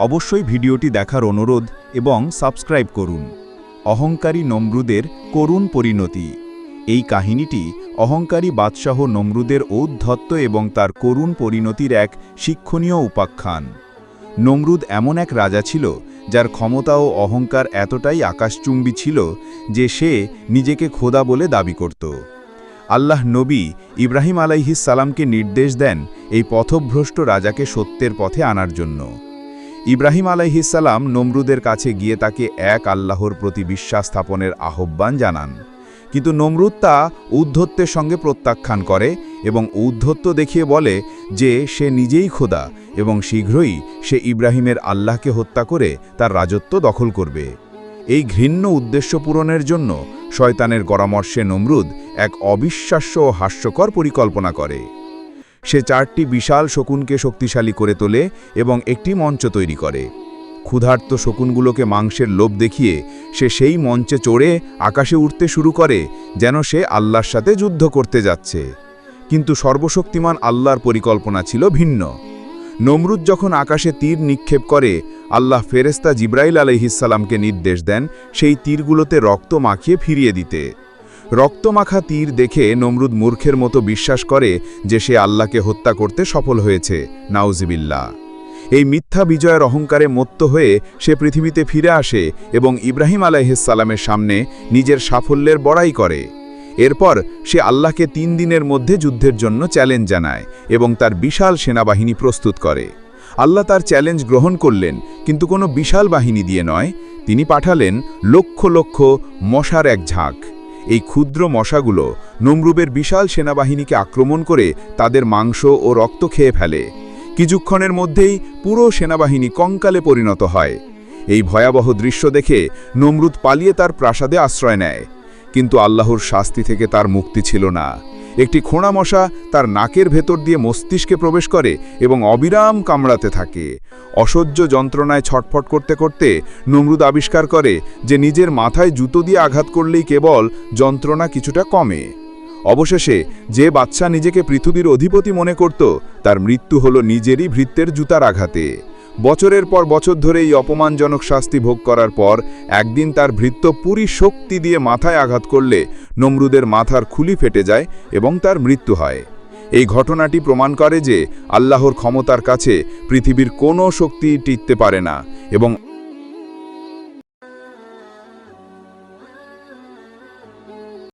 অবশ্যই ভিডিওটি দেখার অনুরোধ এবং সাবস্ক্রাইব করুন। অহংকারী নমরুদের করুণ পরিণতি। এই কাহিনীটি অহংকারী বাদশাহ নমরুদের ঔদ্ধত্য এবং তার করুণ পরিণতির এক শিক্ষণীয় উপাখ্যান। নমরুদ এমন এক রাজা ছিল, যার ক্ষমতা ও অহংকার এতটাই আকাশচুম্বী ছিল যে সে নিজেকে খোদা বলে দাবি করত। আল্লাহ নবী ইব্রাহিম আলাইহিস সালামকে নির্দেশ দেন এই পথভ্রষ্ট রাজাকে সত্যের পথে আনার জন্য। ইব্রাহিম আলাইহিসাল্লাম নমরুদের কাছে গিয়ে তাকে এক আল্লাহর প্রতি বিশ্বাস স্থাপনের আহ্বান জানান। কিন্তু নমরুদ তা ঔদ্ধত্যের সঙ্গে প্রত্যাখ্যান করে এবং ঔদ্ধত্য দেখিয়ে বলে যে সে নিজেই খোদা এবং শীঘ্রই সে ইব্রাহিমের আল্লাহকে হত্যা করে তার রাজত্ব দখল করবে। এই ঘৃণ্য উদ্দেশ্য পূরণের জন্য শয়তানের পরামর্শে নমরুদ এক অবিশ্বাস্য ও হাস্যকর পরিকল্পনা করে। সে চারটি বিশাল শকুনকে শক্তিশালী করে তোলে এবং একটি মঞ্চ তৈরি করে। ক্ষুধার্ত শকুনগুলোকে মাংসের লোভ দেখিয়ে সে সেই মঞ্চে চড়ে আকাশে উঠতে শুরু করে, যেন সে আল্লাহর সাথে যুদ্ধ করতে যাচ্ছে। কিন্তু সর্বশক্তিমান আল্লাহর পরিকল্পনা ছিল ভিন্ন। নমরুদ যখন আকাশে তীর নিক্ষেপ করে, আল্লাহ ফেরেস্তা জিব্রাইল আলহিসাল্লামকে নির্দেশ দেন সেই তীরগুলোতে রক্ত মাখিয়ে ফিরিয়ে দিতে। রক্তমাখা তীর দেখে নমরুদ মূর্খের মতো বিশ্বাস করে যে সে আল্লাহকে হত্যা করতে সফল হয়েছে। নাউজিবিল্লা এই মিথ্যা বিজয়ের অহংকারে মত্ত হয়ে সে পৃথিবীতে ফিরে আসে এবং ইব্রাহিম আলাইহিসাল্লামের সামনে নিজের সাফল্যের বড়াই করে। এরপর সে আল্লাহকে তিন দিনের মধ্যে যুদ্ধের জন্য চ্যালেঞ্জ জানায় এবং তার বিশাল সেনাবাহিনী প্রস্তুত করে। আল্লাহ তার চ্যালেঞ্জ গ্রহণ করলেন, কিন্তু কোনো বিশাল বাহিনী দিয়ে নয়, তিনি পাঠালেন লক্ষ লক্ষ মশার এক ঝাঁক। এই ক্ষুদ্র মশাগুলো নমরুবের বিশাল সেনাবাহিনীকে আক্রমণ করে তাদের মাংস ও রক্ত খেয়ে ফেলে। কিছুক্ষণের মধ্যেই পুরো সেনাবাহিনী কঙ্কালে পরিণত হয়। এই ভয়াবহ দৃশ্য দেখে নমরুদ পালিয়ে তার প্রাসাদে আশ্রয় নেয়। কিন্তু আল্লাহর শাস্তি থেকে তার মুক্তি ছিল না। একটি খোঁড়া মশা তার নাকের ভেতর দিয়ে মস্তিষ্কে প্রবেশ করে এবং অবিরাম কামড়াতে থাকে। অসহ্য যন্ত্রণায় ছটফট করতে করতে নমরুদ আবিষ্কার করে যে নিজের মাথায় জুতো দিয়ে আঘাত করলেই কেবল যন্ত্রণা কিছুটা কমে। অবশেষে যে বাচ্চা নিজেকে পৃথিবীর অধিপতি মনে করত, তার মৃত্যু হলো নিজেরই ভৃত্যের জুতার আঘাতে। বছরের পর বছর ধরে এই অপমানজনক শাস্তি ভোগ করার পর একদিন তার ভৃত্য পুরী শক্তি দিয়ে মাথায় আঘাত করলে নমরুদের মাথার খুলি ফেটে যায় এবং তার মৃত্যু হয়। এই ঘটনাটি প্রমাণ করে যে আল্লাহর ক্ষমতার কাছে পৃথিবীর কোনো শক্তি টিকতে পারে না এবং